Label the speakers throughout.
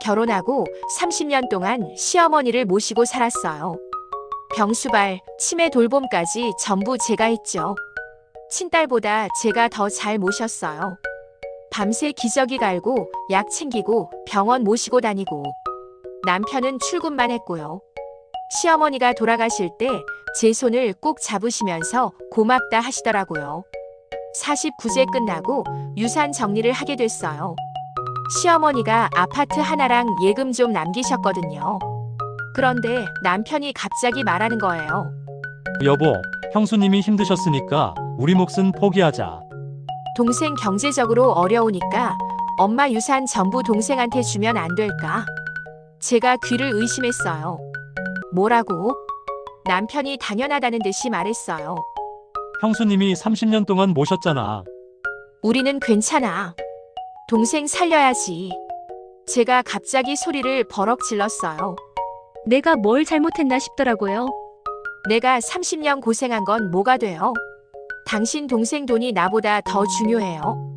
Speaker 1: 결혼하고 30년 동안 시어머니를 모시고 살았어요. 병수발, 치매 돌봄까지 전부 제가 했죠. 친딸보다 제가 더 잘 모셨어요. 밤새 기저귀 갈고 약 챙기고 병원 모시고 다니고 남편은 출근만 했고요. 시어머니가 돌아가실 때 제 손을 꼭 잡으시면서 고맙다 하시더라고요. 49세 끝나고 유산 정리를 하게 됐어요. 시어머니가 아파트 하나랑 예금 좀 남기셨거든요. 그런데 남편이 갑자기 말하는 거예요.
Speaker 2: 여보, 형수님이 힘드셨으니까 우리 몫은 포기하자.
Speaker 1: 동생 경제적으로 어려우니까 엄마 유산 전부 동생한테 주면 안 될까? 제가 귀를 의심했어요. 뭐라고? 남편이 당연하다는 듯이 말했어요.
Speaker 2: 형수님이 30년 동안 모셨잖아.
Speaker 1: 우리는 괜찮아. 동생 살려야지. 제가 갑자기 소리를 버럭 질렀어요.
Speaker 3: 내가 뭘 잘못했나 싶더라고요.
Speaker 1: 내가 30년 고생한 건 뭐가 돼요? 당신 동생 돈이 나보다 더 중요해요.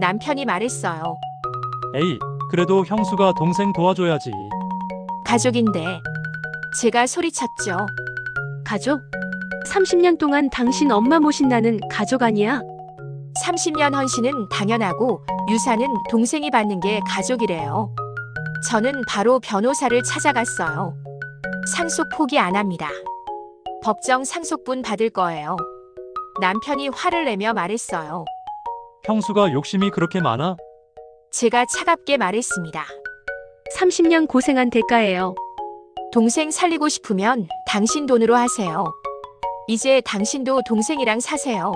Speaker 1: 남편이 말했어요.
Speaker 2: 에이, 그래도 형수가 동생 도와줘야지.
Speaker 1: 가족인데. 제가 소리쳤죠.
Speaker 3: 가족? 30년 동안 당신 엄마 모신 나는 가족 아니야?
Speaker 1: 30년 헌신은 당연하고 유산은 동생이 받는 게 가족이래요. 저는 바로 변호사를 찾아갔어요. 상속 포기 안 합니다. 법정 상속분 받을 거예요. 남편이 화를 내며 말했어요.
Speaker 2: 형수가 욕심이 그렇게 많아?
Speaker 1: 제가 차갑게 말했습니다.
Speaker 3: 30년 고생한 대가예요.
Speaker 1: 동생 살리고 싶으면 당신 돈으로 하세요. 이제 당신도 동생이랑 사세요.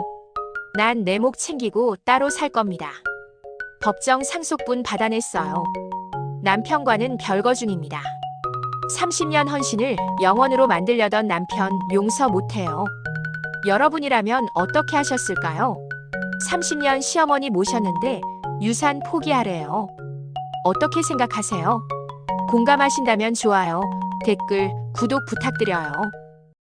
Speaker 1: 난 내 목 챙기고 따로 살 겁니다. 법정 상속분 받아냈어요. 남편과는 별거 중입니다. 30년 헌신을 영원으로 만들려던 남편 용서 못해요. 여러분이라면 어떻게 하셨을까요? 30년 시어머니 모셨는데 유산 포기하래요. 어떻게 생각하세요? 공감하신다면 좋아요. 댓글, 구독 부탁드려요.